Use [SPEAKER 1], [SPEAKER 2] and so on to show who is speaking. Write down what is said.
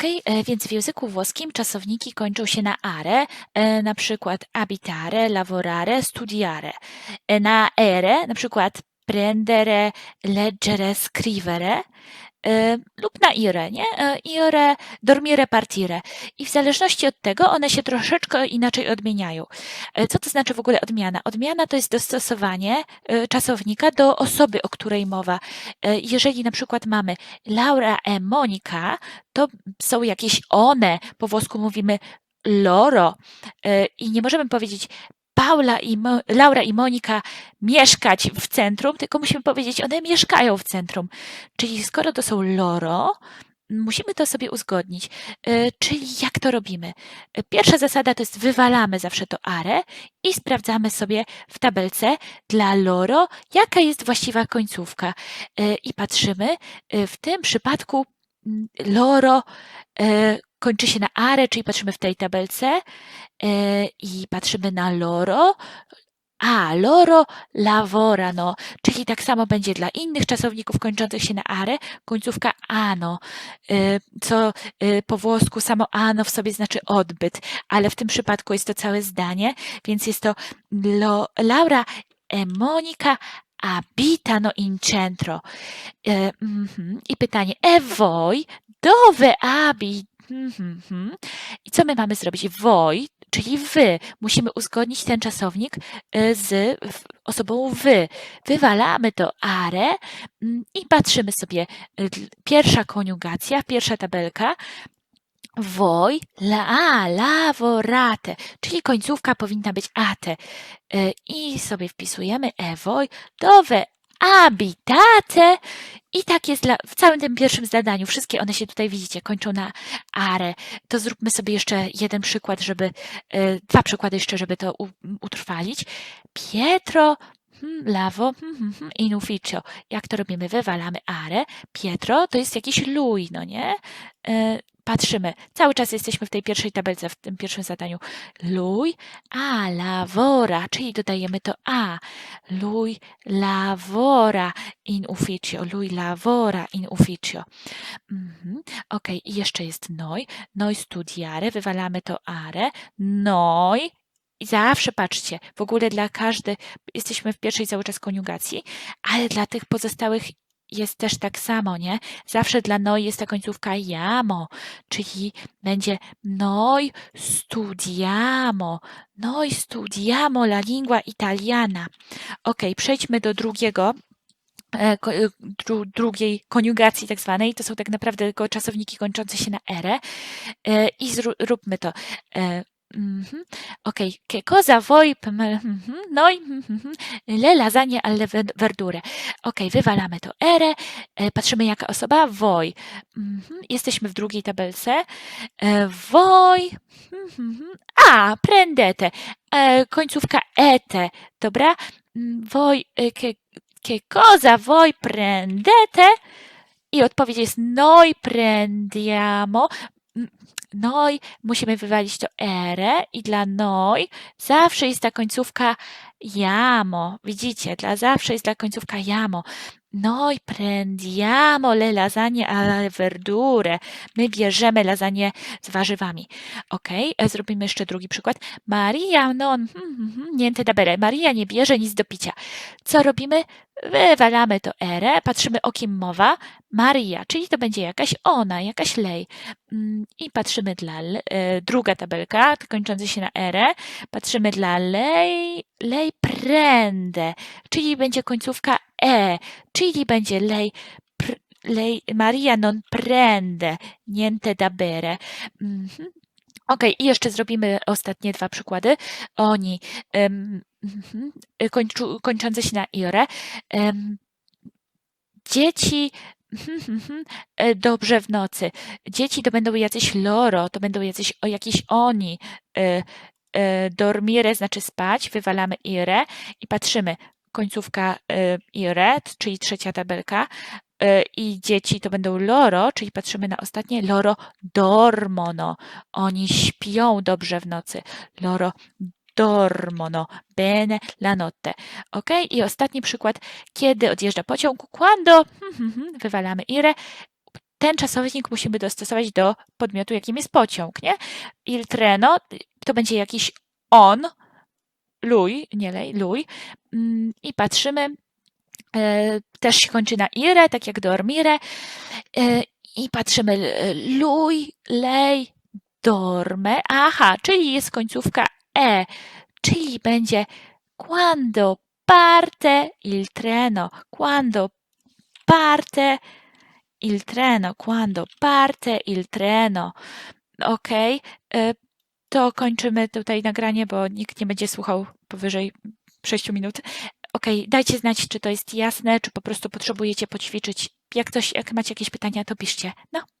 [SPEAKER 1] Okej, e, więc w języku włoskim czasowniki kończą się na are, e, na przykład abitare, lavorare, studiare. E, Na ere, na przykład prendere, leggere, scrivere lub na ire, nie? E, Ire, dormire, partire. I w zależności od tego one się troszeczkę inaczej odmieniają. E, Co to znaczy w ogóle odmiana? Odmiana to jest dostosowanie czasownika do osoby, o której mowa. Jeżeli na przykład mamy Laura e Monika, to są jakieś one, po włosku mówimy loro i nie możemy powiedzieć Paula i Mo- Laura i Monika mieszkać w centrum, tylko musimy powiedzieć, one mieszkają w centrum. Czyli skoro to są loro, musimy to sobie uzgodnić. E, Czyli jak to robimy? E, Pierwsza zasada to jest wywalamy zawsze to are i sprawdzamy sobie w tabelce dla loro, jaka jest właściwa końcówka. E, I patrzymy, w tym przypadku loro e, kończy się na are, czyli patrzymy w tej tabelce e, i patrzymy na loro. A, loro lavorano, czyli tak samo będzie dla innych czasowników kończących się na are, końcówka ano, e, co po włosku samo ano w sobie znaczy odbyt, ale w tym przypadku jest to całe zdanie, więc jest to lo, Laura e Monica abitano in centro. E, mhm. I pytanie, e voi dove abit? Mhm, mhm. I co my mamy zrobić? Voi, czyli wy. Musimy uzgodnić ten czasownik e, z osobą wy. Wywalamy to are mm, i patrzymy sobie. Pierwsza koniugacja, pierwsza tabelka. Voi, la, lavorate, czyli końcówka powinna być ate. I sobie wpisujemy e voi, dove abitate. I tak jest w całym tym pierwszym zadaniu. Wszystkie one się tutaj widzicie, kończą na are. To zróbmy sobie jeszcze jeden przykład, żeby, e, dwa przykłady jeszcze, żeby to utrwalić. Pietro hmm, lavo hmm, hmm, hmm, in ufficio. Jak to robimy? Wywalamy are. Pietro to jest jakiś lui, no nie? E, Patrzymy. Cały czas jesteśmy w tej pierwszej tabelce, w tym pierwszym zadaniu. Lui a lavora, czyli dodajemy to a. Lui lavora in ufficio. Lui lavora in ufficio. Mhm. Ok, i jeszcze jest noi. Noi studiare, wywalamy to are. Noi. I zawsze patrzcie, w ogóle dla każdej, jesteśmy w pierwszej cały czas koniugacji, ale dla tych pozostałych jest też tak samo, nie? Zawsze dla noi jest ta końcówka jamo, czyli będzie noi studiamo, noi studiamo la lingua italiana. Ok, przejdźmy do drugiego e, e, dru, drugiej koniugacji tak zwanej. To są tak naprawdę tylko czasowniki kończące się na ere. E, I zróbmy to. E, mhm. Okej, che cosa vuoi? pm- mhm, Noi, mhm, le lasagne alle ver- verdure. Okej, wywalamy to ere. E, Patrzymy jaka osoba? Voi. Mhm. Jesteśmy w drugiej tabelce. E, Voi. mhm. A, prendete. E, Końcówka ete. Dobra? Mm, Voi, e, che, che cosa voi prendete? I odpowiedź jest noi prendiamo. Noi, musimy wywalić to ere i dla noi zawsze jest ta końcówka jamo. Widzicie, dla zawsze jest ta końcówka jamo. Noi prendiamo le lasagne alle verdure. My bierzemy lasagne z warzywami. Ok, zrobimy jeszcze drugi przykład. Maria non, hmm, hmm, hmm, niente da bere. Maria nie bierze nic do picia. Co robimy? Wywalamy to ere, patrzymy o kim mowa. Maria, czyli to będzie jakaś ona, jakaś lej. Mm, I patrzymy dla e, druga tabelka, kończąca się na ere. Patrzymy dla lej, lej prende, czyli będzie końcówka e, czyli będzie lej, pr, lej Maria non prende, niente da bere. Mhm. Okej, i jeszcze zrobimy ostatnie dwa przykłady. Oni em, mhm, kończu, kończące się na ire. Dzieci mhm, mhm, e, dobrze w nocy. Dzieci to będą jacyś loro, to będą jacyś o jakiś oni. E, e, dormire znaczy spać, wywalamy ire i patrzymy. Końcówka ire, czyli trzecia tabelka. I dzieci to będą loro, czyli patrzymy na ostatnie. Loro dormono. Oni śpią dobrze w nocy. Loro dormono bene la notte. Ok? I ostatni przykład. Kiedy odjeżdża pociąg? Quando? Hmm, hmm, hmm, Wywalamy ire. ten czasownik musimy dostosować do podmiotu, jakim jest pociąg, nie? Il treno to będzie jakiś on, lui, nie lej, lui. Mm, I patrzymy, e, też się kończy na ire, tak jak dormire. I patrzymy, lui, lej, dorme. Aha, czyli jest końcówka e, czyli będzie quando parte il treno, quando parte il treno, quando parte il treno. Ok, to kończymy tutaj nagranie, bo nikt nie będzie słuchał powyżej 6 minut. Ok, dajcie znać, czy to jest jasne, czy po prostu potrzebujecie poćwiczyć. Jak coś, jak macie jakieś pytania, to piszcie. No,